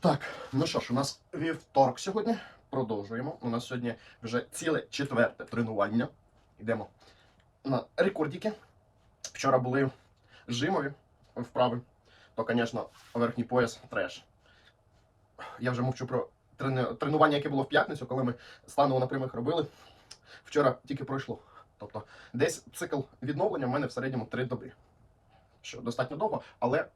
Так, ну що ж, у нас вівторок сьогодні. Продовжуємо. У нас сьогодні вже ціле четверте тренування. Йдемо на рекордики. Вчора були жимові вправи, то, звісно, верхній пояс треш. Я вже мовчу про тренування, яке було в п'ятницю, коли ми станово на прямих робили. Вчора тільки пройшло. Тобто, десь цикл відновлення в мене в середньому 3 доби. Що достатньо довго, але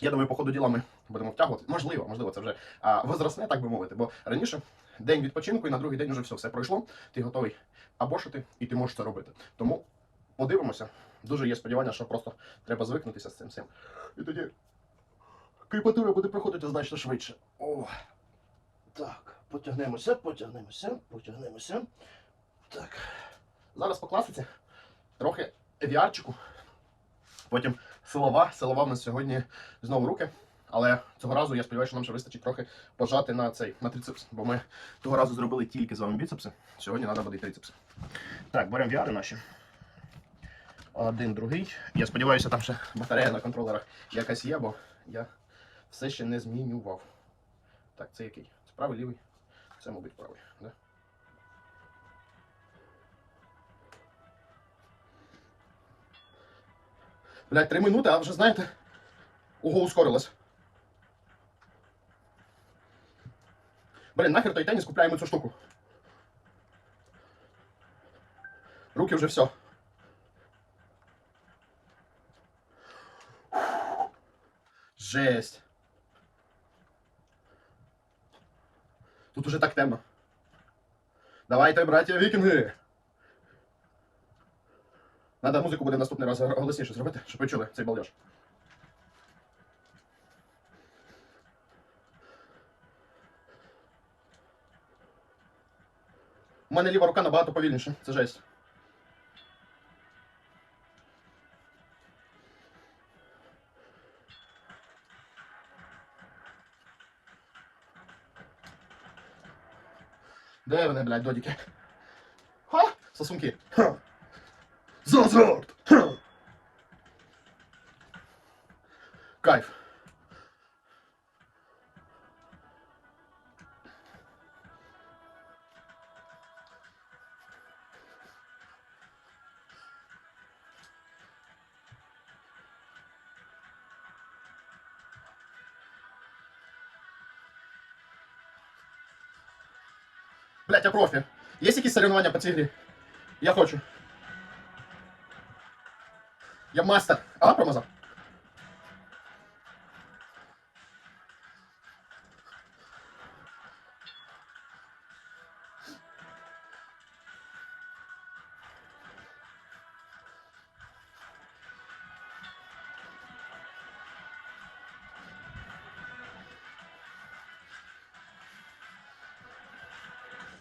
я думаю, по ходу діла ми будемо втягувати. Можливо, можливо, це вже а, возрастне, так би мовити. Бо раніше день відпочинку, і на другий день вже все, все пройшло. Ти готовий абошити, і ти можеш це робити. Тому подивимося. Дуже є сподівання, що просто треба звикнутися з цим всім. І тоді кріпатура буде проходити значно швидше. О, так, потягнемося, потягнемося, потягнемося. Так. Зараз по класиці трохи віарчику. Потім силова. Силова в нас сьогодні знову руки. Але цього разу я сподіваюся, що нам ще вистачить трохи пожати на цей на трицепс. Бо ми того разу зробили тільки з вами біцепси. Сьогодні треба буде і трицепси. Так, беремо віари наші. Один, другий. Я сподіваюся, там ще батарея на контролерах якась є, бо я все ще не змінював. Так, це який? Це правий, лівий? Це, мабуть, правий. Да? Блять, три минути, а вже знаєте. Ого, ускорилось. Блін, нахер той теніс купляємо цю штуку. Руки вже все. Жесть. Тут уже так темно. Давайте, браття вікінги. Надо музику буде наступний раз голосніше зробити, щоб ви чули цей балдеж. У мене ліва рука набагато повільніше. Це жесть. Де вони, блядь, додіки? Ха! Сосунки. Ха! Зазорт! Ха! Кайф. Блять, я профі. Є якісь соревновання по цій грі? Я хочу. Я мастер. А, промазав.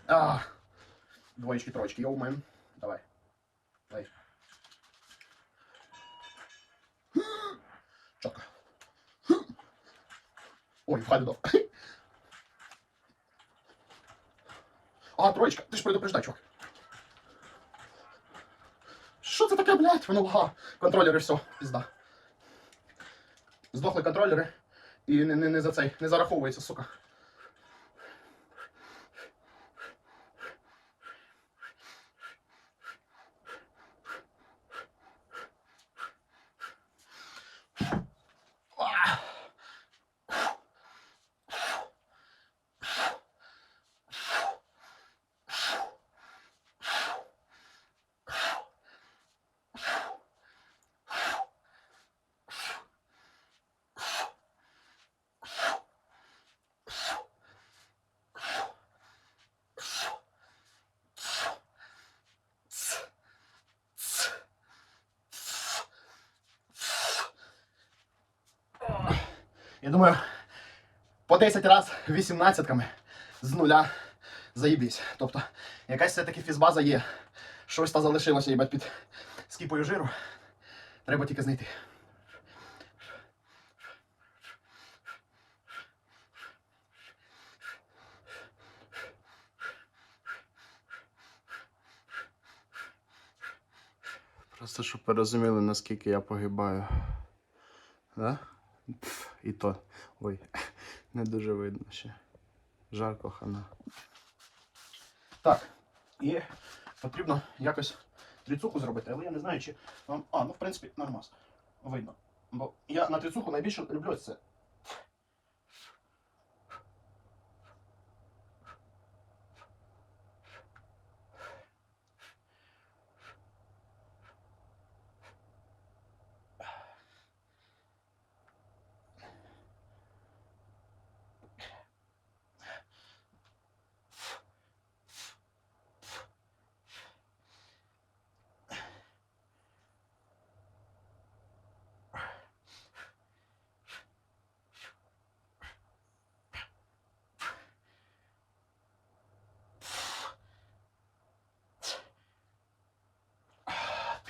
А, двоечки, троечки, йоу, мен. Давай. Давай. Ой, вхай додав. А, троєчка, ти ж предупреждай, чувак. Що це таке, блядь? Воно лага. Контролери, все, пізда. Здохли контролери. І не, не, не за цей, не зараховується, сука. Я думаю, по 10 раз 18-ками з нуля заїбісь. Тобто, якась все-таки фізбаза є. Щось та залишилося, їбать, під скіпою жиру. Треба тільки знайти. Просто щоб ви розуміли, наскільки я погибаю. Да? Пф, і то. Ой. Не дуже видно ще. Жарко хана. Так. І потрібно якось тріцуху зробити, але я не знаю, чи вам. А, ну в принципі, нормас. Видно. Бо я на тріцуху найбільше люблю це.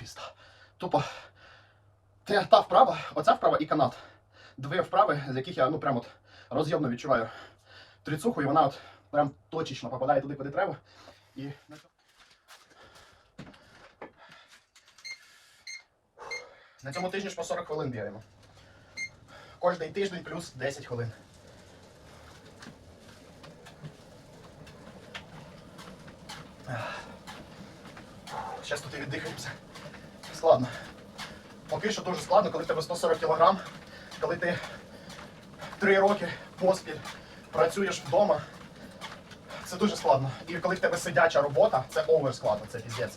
Пізда. Тупо. Те, та вправа, оця вправа і канат. Дві вправи, з яких я ну прям от роз'ємно відчуваю трицуху, і вона от прям точечно попадає туди, куди треба. І на цьому тижні ж по 40 хвилин бігаємо. Кожний тиждень плюс 10 хвилин. Зараз тут і віддихаємося. Складно. Поки що дуже складно, коли в тебе 140 кг, коли ти 3 роки поспіль працюєш вдома. Це дуже складно. І коли в тебе сидяча робота, це овер складно, це піздець.